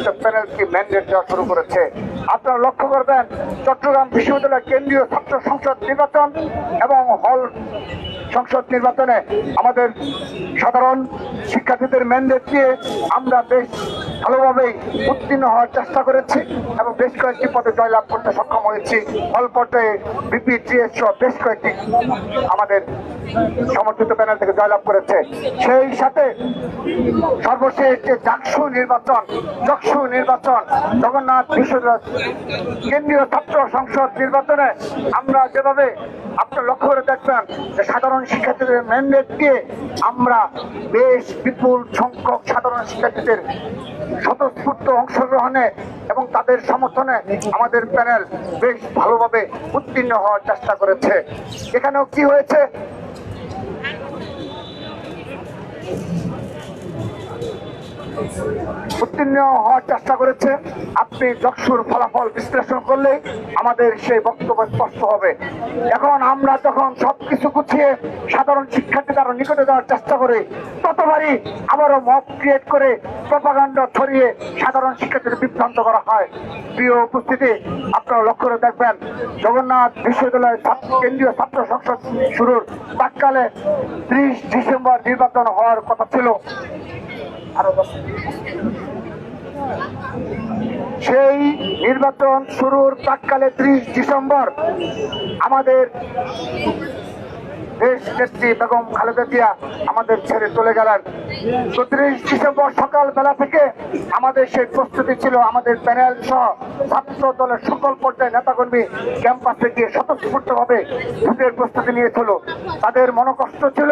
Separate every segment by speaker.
Speaker 1: সমর্থিত penalty mandate দেওয়া শুরু করেছে। আপনারা লক্ষ্য করবেন, চট্টগ্রাম বিশ্ববিদ্যালয় কেন্দ্রীয় ছাত্র সংসদ নির্বাচন এবং হল সংসদ নির্বাচনে আমাদের সাধারণ শিক্ষার্থীদের ম্যান্ডেট দিয়ে আমরা বেশ ভালোভাবেই উত্তীর্ণ হওয়ার চেষ্টা করেছি এবং বেশ কয়েকটি পদে জয়লাভ করতে সক্ষম হয়েছি। হল পর্যায়ে বিপিজিএস সহ বেশ কয়েকটি আমাদের সমর্থিত প্যানেল থেকে জয়লাভ করেছে। সেই সাথে সর্বশেষ যে জাকসু নির্বাচন, চকসু নির্বাচন, জগন্নাথ বিশ্ববিদ্যালয় কেন্দ্রীয় ছাত্র সংসদ নির্বাচনে আমরা যেভাবে আপনার লক্ষ্য করে দেখবেন যে সাধারণ শিক্ষার্থীদের ম্যান্ডেট আমরা বেশ বিপুল সংখ্যক সাধারণ শিক্ষার্থীদের স্বতঃস্ফূর্ত অংশগ্রহণে এবং তাদের সমর্থনে আমাদের প্যানেল বেশ ভালোভাবে উত্তীর্ণ হওয়ার চেষ্টা করেছে। এখানেও কি হয়েছে? উত্তীর্ণ হওয়ার চেষ্টা করেছে। আপনি যক্ষুর ফলাফল বিশ্লেষণ করলে আমাদের সেই বক্তব্য স্পষ্ট হবে। এখন আমরা যখন সবকিছু গুছিয়ে সাধারণ শিক্ষার্থী তারা নিকটে যাওয়ার চেষ্টা করি, ততবারই আবারও মত ক্রিয়েট করে প্রপাগান্ড ছড়িয়ে সাধারণ শিক্ষার্থীদের বিভ্রান্ত করা হয়। প্রিয় উপস্থিতি, আপনারা লক্ষ্য করে দেখবেন, জগন্নাথ বিশ্ববিদ্যালয় ছাত্র- কেন্দ্রীয় ছাত্র সংসদ শুরুর প্রাককালে ত্রিশ ডিসেম্বর নির্বাচন হওয়ার কথা ছিল। সেই নির্বাচন শুরুর প্রাককালে ত্রিশ ডিসেম্বর আমাদের দেশ নেত্রী বেগম খালেদা জিয়া আমাদের ছেড়ে চলে গেলেন। চৌত্রিশ ডিসেম্বর সকাল বেলা থেকে আমাদের সেই প্রস্তুতি ছিল, আমাদের প্যানেল সহ ছাত্র দলের সকল পর্যায়ে নেতাকর্মী ক্যাম্পাসে গিয়ে স্বতঃস্ফূর্তভাবে ভোটের প্রস্তুতি নিয়েছিল। তাদের মনোকষ্ট ছিল,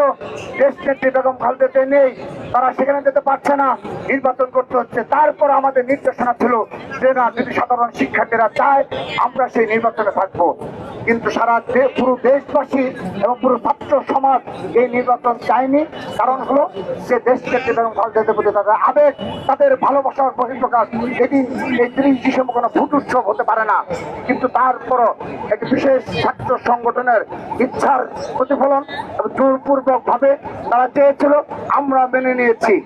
Speaker 1: দেশ নেত্রী বেগম খালেদা নেই, তারা সেখানে যেতে পারছে না, নির্বাচন করতে হচ্ছে। তারপর আমাদের নির্দেশনা ছিল, যে না যদি সাধারণ শিক্ষার্থীরা চায়, আমরা সেই নির্বাচনে থাকব। কিন্তু সারা দে- পুরো দেশবাসী এবং পুরো ছাত্র সমাজ এই নির্বাচন চায়নি। কারণ হলো যে দেশ ক্ষেত্রে এবং ভারতের প্রতি তাদের আবেগ, তাদের ভালোবাসার বহিঃপ্রকাশ। এদিন এই ত্রিশ ডিসেম্বর কোনো ভোট উৎসব হতে পারে না। কিন্তু তারপরও একটি বিশেষ ছাত্র সংগঠনের ইচ্ছার প্রতিফলন এবং জোরপূর্বক ভাবে তারা চেয়েছিল, আমরা মেনে নিয়েছি।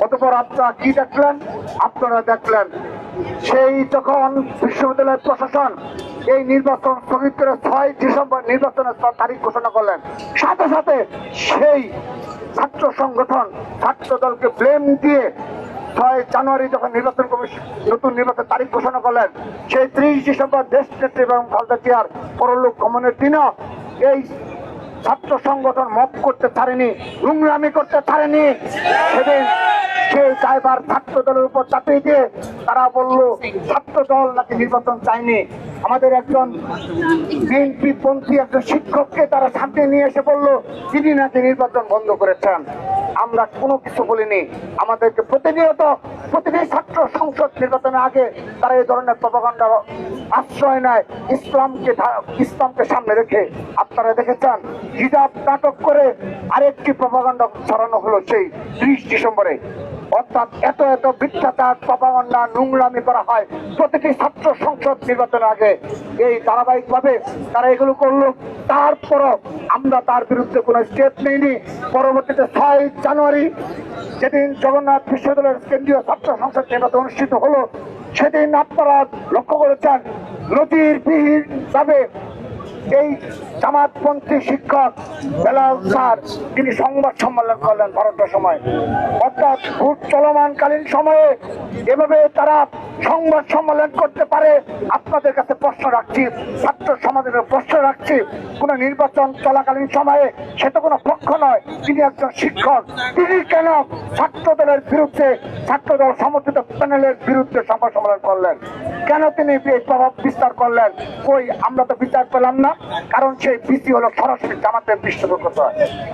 Speaker 1: অতপর আপনারা কি দেখলেন? আপনারা দেখলেন সেই তখন বিশ্ববিদ্যালয়ের প্রশাসন এই নির্বাচন স্থগিত করে ছয় ডিসেম্বর নির্বাচনের তারিখ ঘোষণা করলেন। সাথে সাথে সেই ছাত্র সংগঠন, ছাত্র দলকে ব্লেম দিয়ে ছয় জানুয়ারি যখন নির্বাচন কমিশন নতুন নির্বাচন তারিখ ঘোষণা করলেন, সেই ত্রিশ ডিসেম্বর দেশ নেত্রী এবং খালদা জিয়ার পরলোক গমনের দিনও এই ছাত্র সংগঠন মপ করতে পারেনি, নোংরামি করতে পারেনি। সেদিন সেই ড্রাইভার ছাত্র দলের উপর চাপিয়ে দিয়ে তারা বলল, ছাত্র দল নাকি নির্বাচন চায়নি। আমাদের একজন বিএনপি পন্থী একজন শিক্ষককে তারা সামনে নিয়ে এসে বলল তিনি নাকি নির্বাচন বন্ধ করেছেন, আমরা কোনো কিছু বলিনি। আমাদেরকে প্রতিনিয়ত প্রতিটি ছাত্র সংসদ নির্বাচনের আগে তারা এই ধরনের প্রপাগান্ডার আশ্রয় নেয়। ইসলামকে ইসলামকে সামনে রেখে। আপনারা দেখেছেন, হিজাব নাটক করে আরেকটি প্রপাগান্ডা ছড়ানো হলো সেই ত্রিশ ডিসেম্বরে। অর্থাৎ এত এত মিথ্যাচার প্রপাগান্ডা নোংরামি করা হয় প্রতিটি ছাত্র সংসদ নির্বাচনের আগে। এই ধারাবাহিকভাবে তারা এগুলো করল। তারপরও আমরা তার বিরুদ্ধে কোনো স্টেপ নেইনি। পরবর্তীতে ছয় জানুয়ারি যেদিন জগন্নাথ বিশ্ববিদ্যালয়ের কেন্দ্রীয় ছাত্র সংসদ নির্বাচন অনুষ্ঠিত হলো, সেদিন আপনারা লক্ষ্য করেছেন নদীর বিহীন ভাবে এই জামাতপন্থী শিক্ষক বেলাল স্যার, তিনি সংবাদ সম্মেলন করলেন ভারতের সময়। অর্থাৎ ভোট চলমানকালীন সময়ে এভাবে তারা সংবাদ সম্মেলন করতে পারে, আপনাদের কাছে প্রশ্ন রাখছি, ছাত্র সমাজের প্রশ্ন রাখছি, কোন নির্বাচন চলাকালীন সময়ে সে তো কোনো পক্ষ নয়, তিনি একজন শিক্ষক। তিনি কেন ছাত্র দলের বিরুদ্ধে ছাত্র দল সমর্থিত প্যানেলের বিরুদ্ধে সংবাদ সম্মেলন করলেন? কেন তিনি এই প্রভাব বিস্তার করলেন? কই, আমরা তো বিচার পেলাম না। কারণ সেই বিসি হলো সরাসরি জামাতের পৃষ্ঠপোষকতা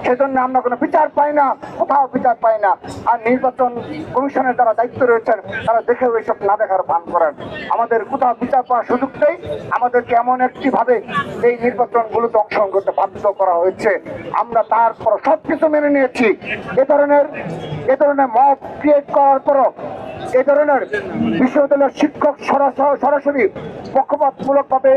Speaker 1: সেজন্য আমরা কোনো বিচার পাই না, কোথাও বিচার পাই না। আর নির্বাচন কমিশনের যারা দায়িত্ব রয়েছেন, তারা দেখে এইসব না দেখার ভান করেন। আমাদের কোথাও বিচার পাওয়ার সুযোগ নেই। আমাদেরকে এমন একটি ভাবে এই নির্বাচনগুলোতে অংশগ্রহণ করতে বাধ্য করা হয়েছে। আমরা তারপর সব কিছু মেনে নিয়েছি। এ ধরনের এ ধরনের মত ক্রিয়েট করার পরও এ ধরনের বিশ্ববিদ্যালয়ের শিক্ষক সরাসরি সরাসরি পক্ষপাতমূলক ভাবে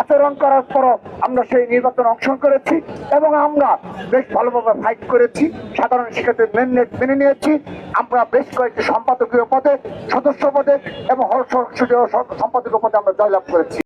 Speaker 1: আচরণ করার পরও আমরা সেই নির্বাচন অংশগ্রহণ করেছি এবং আমরা বেশ ভালোভাবে ফাইট করেছি। সাধারণ শিক্ষার্থী মেনে মেনে নিয়েছি। আমরা বেশ কয়েকটি সম্পাদকীয় পদে, সদস্য পদে এবং হল সম্পাদকীয় পদে আমরা জয়লাভ করেছি।